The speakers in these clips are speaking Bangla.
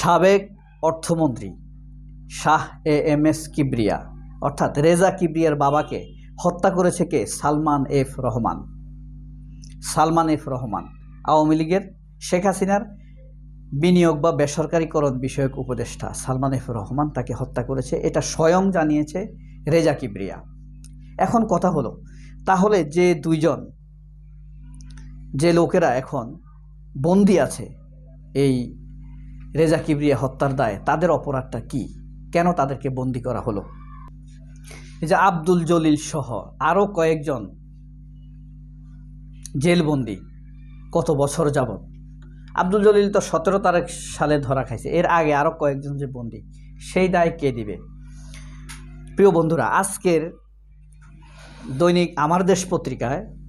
সাবেক অর্থমন্ত্রী Shah A M S Kibria, অর্থাৎ রেজা কিবরিয়ার বাবাকে হত্যা করেছে কে? সালমান এফ রহমান। সালমান এফ রহমান, আওয়ামী লীগের শেখ হাসিনার বিনিয়োগ বা বেসরকারীকরণ বিষয়ক উপদেষ্টা সালমান এফ রহমান তাকে হত্যা করেছে। এটা স্বয়ং জানিয়েছে রেজা কিবরিয়া। এখন কথা হলো, তাহলে যে দুইজন, যে লোকেরা এখন বন্দি আছে এই রেজা কিবরিয়া হত্যার দায়ে তাদের অপরাধটা কি? কেন তাদেরকে বন্দি করা হলো? এই যে আব্দুল জলিল সহ আরও কয়েকজন জেলবন্দি কত বছর যাবত আব্দুল জলিল তো সতেরো তারিখ সালে ধরা খাইছে। এর আগে আরও কয়েকজন যে বন্দি, সেই দায় কে দিবে? প্রিয় বন্ধুরা, আজকের দৈনিক আমার দেশ পত্রিকায়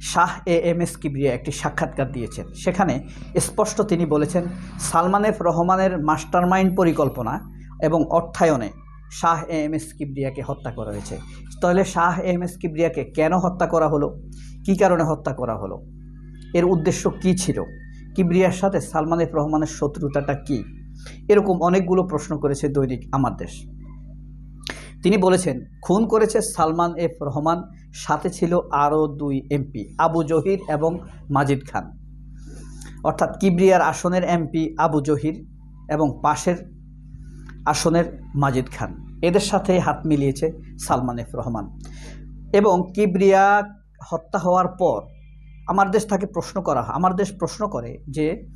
Shah A M S Kibria একটি সাক্ষাৎকার দিয়েছেন। সেখানে স্পষ্ট তিনি বলেছেন সালমান এফ রহমানের মাস্টারমাইন্ড পরিকল্পনা এবং অর্থায়নে শাহ এ এম এস কিবরিয়াকে হত্যা করা হয়েছে। তাহলে শাহ এ এম এস কিবরিয়াকে কেন হত্যা করা হলো? কী কারণে হত্যা করা হলো? এর উদ্দেশ্য কি ছিল? কিবরিয়ার সাথে সালমান এফ রহমানের শত্রুতাটা কি? এরকম অনেকগুলো প্রশ্ন করেছে দৈনিক আমার দেশ। তিনি বলেছেন, খুন করেছে সালমান এফ রহমান, সাথে ছিল আরও দুই এমপি, আবু জহির এবং মাজিদ খান। অর্থাৎ কিবরিয়ার আসনের এমপি আবু জহির এবং পাশের আসনের মাজিদ খান। এদের সাথে হাত মিলিয়েছে সালমান এফ রহমান। এবং কিবরিয়া হত্যা হওয়ার পর আমার দেশ তাকে প্রশ্ন করা হয় আমার দেশ প্রশ্ন করে যে,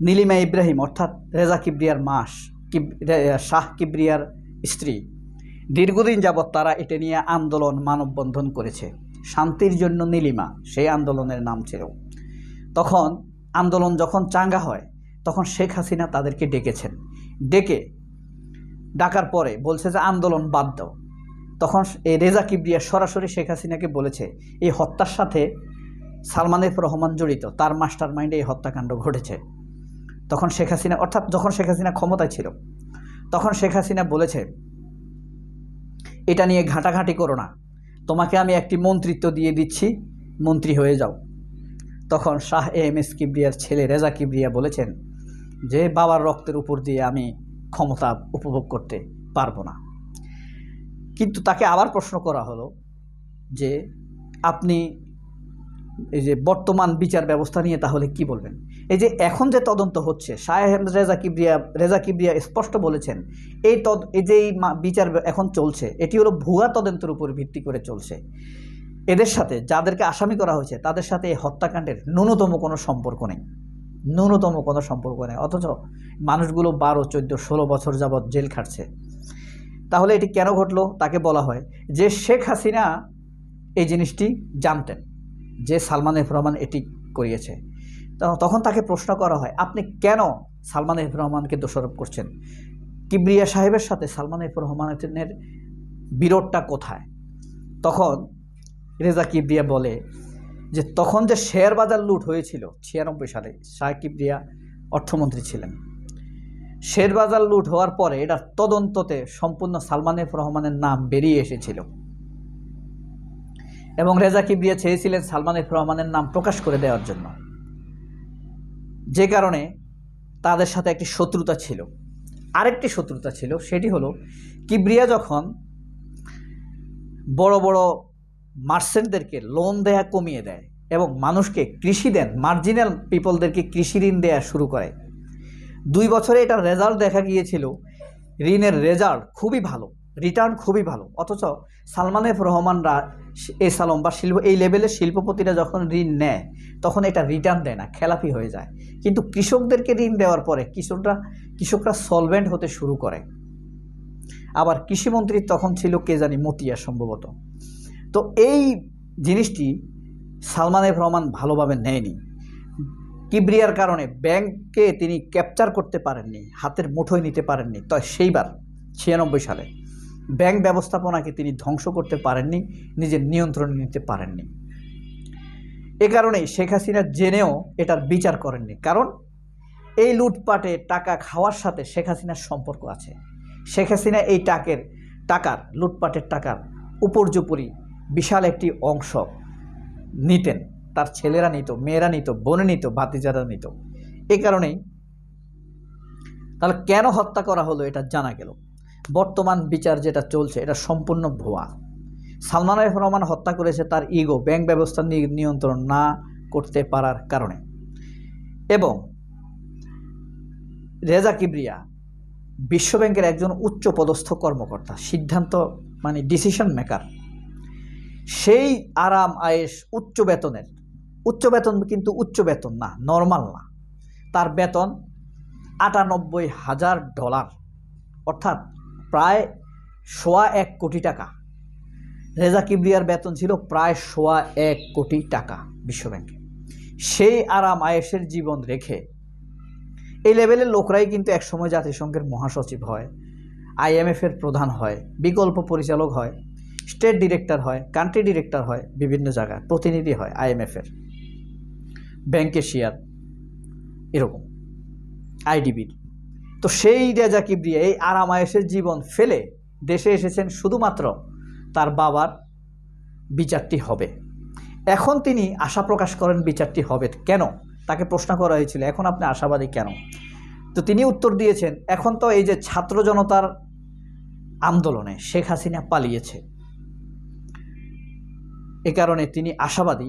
নীলিমা ইব্রাহিম অর্থাৎ রেজা কিবরিয়ার মাস, কিব শাহ কিবরিয়ার স্ত্রী দীর্ঘদিন যাবৎ তারা এটা নিয়ে আন্দোলন, মানববন্ধন করেছে। শান্তির জন্য নীলিমা, সেই আন্দোলনের নাম ছিল। তখন আন্দোলন যখন চাঙ্গা হয়, তখন শেখ হাসিনা তাদেরকে ডেকেছেন। ডেকে ডাকার পরে বলছে যে, আন্দোলন বাদ দাও। তখন এই রেজা কিবরিয়া সরাসরি শেখ হাসিনাকে বলেছে, এই হত্যার সাথে সালমান এফ রহমান জড়িত, তার মাস্টার মাইন্ডে এই হত্যাকাণ্ড ঘটেছে। তখন শেখ হাসিনা, অর্থাৎ যখন শেখ হাসিনা ক্ষমতায় ছিল, তখন শেখ হাসিনা বলেছে এটা নিয়ে ঘাঁটাঘাঁটি করো না। তোমাকে আমি একটি মন্ত্রিত্ব দিয়ে দিচ্ছি, মন্ত্রী হয়ে যাও। তখন শাহ এম এস কিবরিয়ার ছেলে রেজা কিবরিয়া বলেছেন যে, বাবার রক্তের উপর দিয়ে আমি ক্ষমতা উপভোগ করতে পারব না। কিন্তু তাকে আবার প্রশ্ন করা হলো যে, আপনি এই যে বর্তমান বিচার ব্যবস্থা নিয়ে তাহলে কি বলবেন? এই যে এখন যে তদন্ত হচ্ছে শাহেদ রেজা কিবরিয়া রেজা কিবরিয়া স্পষ্ট বলেছেন, এই তদ, এই যে বিচার এখন চলছে, এটি হলো ভুয়া তদন্তের উপর ভিত্তি করে চলছে। এদের সাথে যাদেরকে আসামি করা হয়েছে, তাদের সাথে এই হত্যাকাণ্ডের ন্যূনতম কোনো সম্পর্ক নেই। ন্যূনতম কোনো সম্পর্ক নেই, অথচ মানুষগুলো বারো, চোদ্দ, ষোলো বছর যাবৎ জেল খাটছে। তাহলে এটি কেন ঘটলো? তাকে বলা হয় যে শেখ হাসিনা এই জিনিসটি জানতেন। যে সালমান এফ রহমান এটি করিয়েছে। তখন তাকে প্রশ্ন করা হয়, আপনি কেন সালমান এফ রহমানকে দোষারোপ করছেন? কিবরিয়া সাহেবের সাথে সালমান এফ রহমানের বিরোধটা কোথায়? তখন রেজা কিবরিয়া বলে যে, তখন যে শেয়ার বাজার লুট হয়েছিল, ছিয়ানব্বই সালে শাহ কিবরিয়া অর্থমন্ত্রী ছিলেন। শেয়ার বাজার লুট হওয়ার পরে এটা তদন্ততে সম্পূর্ণ সালমান এফ রহমানের নাম বেরিয়ে এসেছিল। এবং রেজা কিবরিয়া চেয়েছিলেন সালমান এফ রহমানের নাম প্রকাশ করে দেওয়ার জন্য। যে কারণে তাদের সাথে একটি শত্রুতা ছিল। আরেকটি শত্রুতা ছিল, সেটি হলো কিবরিয়া যখন বড় বড় মার্চেন্টদেরকে লোন দেয়া কমিয়ে দেয় এবং মানুষকে কৃষি দেন মার্জিনাল পিপলদেরকে কৃষি ঋণ দেয়া শুরু করে। দুই বছরে এটার রেজাল্ট দেখা গিয়েছিল। ঋণের রেজাল্ট খুবই ভালো। রিটার্ন খুবই ভালো। অথচ সালমান এফ রহমানরা এ সালম বা শিল্প এই লেভেলের শিল্পপতিরা যখন ঋণ নেয়, তখন এটা রিটার্ন দেয় না, খেলাপি হয়ে যায়। কিন্তু কৃষকদেরকে ঋণ দেওয়ার পরে কৃষকরা কৃষকরা সলভেন্ট হতে শুরু করে। আবার কৃষিমন্ত্রী তখন ছিল কে জানি মতিয়া সম্ভবত। তো এই জিনিসটি সালমান এফ রহমান ভালোভাবে নেয়নি। কিবরিয়ার কারণে ব্যাংককে তিনি ক্যাপচার করতে পারেননি, হাতের মুঠোয় নিতে পারেননি। তো সেইবার, ছিয়ানব্বই সালে। ব্যাংক ব্যবস্থাপনাকে তিনি ধ্বংস করতে পারেননি, নিজের নিয়ন্ত্রণে নিতে পারেননি। এ কারণেই শেখ হাসিনা জেনেও এটার বিচার করেননি। কারণ এই লুটপাটে টাকা খাওয়ার সাথে শেখ হাসিনার সম্পর্ক আছে। শেখ হাসিনা এই টাকের, টাকার, লুটপাটের টাকার উপর্যুপরি বিশাল একটি অংশ নিতেন। তার ছেলেরা নিত, মেয়েরা নিত, বোনে নিত, ভাতিজারা নিত। এ কারণেই তাহলে কেন হত্যা করা হলো এটা জানা গেল? বর্তমান বিচার যেটা চলছে, এটা সম্পূর্ণ ভুয়া। সালমান এফ রহমান হত্যা করেছে তার ইগো, ব্যাংক ব্যবস্থা নিয়ন্ত্রণ না করতে পারার কারণে। এবং রেজা কিবরিয়া বিশ্বব্যাংকের একজন উচ্চ পদস্থ কর্মকর্তা, সিদ্ধান্ত মানে ডিসিশন মেকার সেই আরাম আয়েস উচ্চ বেতনের, উচ্চ বেতন কিন্তু উচ্চ বেতন না নর্মাল না। তার বেতন আটানব্বই হাজার ডলার। অর্থাৎ প্রায় সোয়া এক কোটি টাকা। রেজা কিবরিয়ার বেতন ছিল প্রায় সোয়া এক কোটি টাকা বিশ্বব্যাংকে। সেই আরাম আয়েসের জীবন রেখে এই লেভেলের লোকরাই কিন্তু একসময় জাতিসংঘের মহাসচিব হয় আইএমএফের প্রধান হয়, বিকল্প পরিচালক হয় স্টেট ডিরেক্টর হয় কান্ট্রি ডিরেক্টর হয়, বিভিন্ন জায়গায় প্রতিনিধি হয় আইএমএফের ব্যাংকে শেয়ার এরকম। আইডিবির তো সেই রেজা কিবরিয়া, এই আরাম আয়েসের জীবন ফেলে দেশে এসেছেন শুধুমাত্র তার বাবার বিচারটি হবে। এখন তিনি আশা প্রকাশ করেন বিচারটি হবে। কেন? তাকে প্রশ্ন করা হয়েছিল, এখন আপনি আশাবাদী কেন? তো তিনি উত্তর দিয়েছেন, এখন তো এই যে ছাত্র জনতার আন্দোলনে শেখ হাসিনা পালিয়েছে, এ কারণে তিনি আশাবাদী।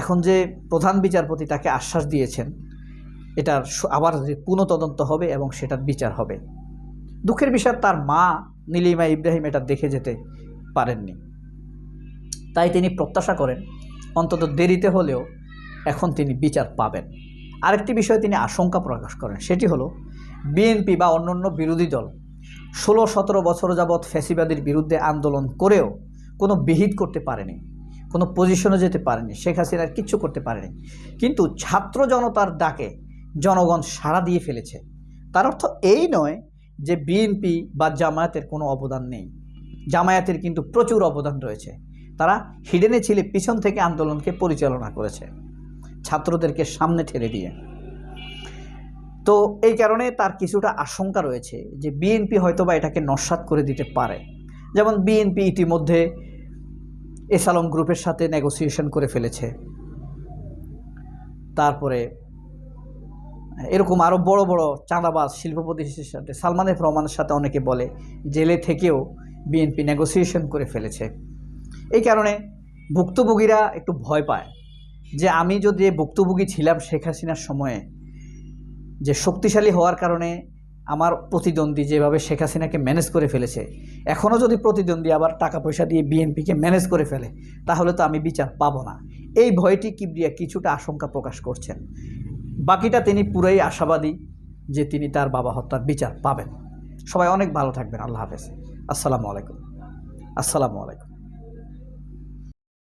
এখন যে প্রধান বিচারপতি তাকে আশ্বাস দিয়েছেন এটার আবার পুনঃতদন্ত হবে এবং সেটার বিচার হবে। দুঃখের বিষয়, তার মা নীলিমা ইব্রাহিম এটা দেখে যেতে পারেননি। তাই তিনি প্রত্যাশা করেন, অন্তত দেরিতে হলেও এখন তিনি বিচার পাবেন। আরেকটি বিষয়ে তিনি আশঙ্কা প্রকাশ করেন, সেটি হলো, বিএনপি বা অন্যান্য বিরোধী দল ষোলো সতেরো বছর যাবৎ ফ্যাসিবাদীর বিরুদ্ধে আন্দোলন করেও কোনো বিহিত করতে পারেনি, কোনো পজিশনে যেতে পারেনি, শেখ হাসিনার কিচ্ছু করতে পারেনি। কিন্তু ছাত্র জনতার ডাকে জনগণ সাড়া দিয়ে ফেলেছে। তার অর্থ এই নয় যে বিএনপি বা জামায়াতের কোনো অবদান নেই। জামায়াতের কিন্তু প্রচুর অবদান রয়েছে। তারা হিডেনে ছিলে পিছন থেকে আন্দোলনকে পরিচালনা করেছে। ছাত্রদেরকে সামনে ঠেলে দিয়ে। তো এই কারণে তার কিছুটা আশঙ্কা রয়েছে যে বিএনপি হয়তোবা এটাকে নস্বাত করে দিতে পারে। যেমন বিএনপি ইতিমধ্যে এসালম গ্রুপের সাথে নেগোসিয়েশন করে ফেলেছে। তারপরে এরকম আরও বড় বড় চাঁদাবাজ শিল্পপতির সাথে সালমান এফ রহমানের সাথে অনেকে বলে, জেলে থেকেও বিএনপি নেগোসিয়েশন করে ফেলেছে। এই কারণে ভুক্তভোগীরা একটু ভয় পায় যে আমি যদি ভুক্তভোগী ছিলাম শেখ হাসিনার সময়ে, যে শক্তিশালী হওয়ার কারণে আমার প্রতিদ্বন্দ্বী যেভাবে শেখ হাসিনাকে ম্যানেজ করে ফেলেছে এখনও যদি প্রতিদ্বন্দ্বী আবার টাকা পয়সা দিয়ে বিএনপিকে ম্যানেজ করে ফেলে, তাহলে তো আমি বিচার পাবো না। এই ভয়টি কিবরিয়া কিছুটা আশঙ্কা প্রকাশ করছেন। বাকিটা তিনি পুরাই আশাবাদী যে তিনি তার বাবা হত্যার বিচার পাবেন। সবাই অনেক ভালো থাকবেন। আল্লাহ হাফেজ। আসসালামু আলাইকুম। আসসালামু আলাইকুম।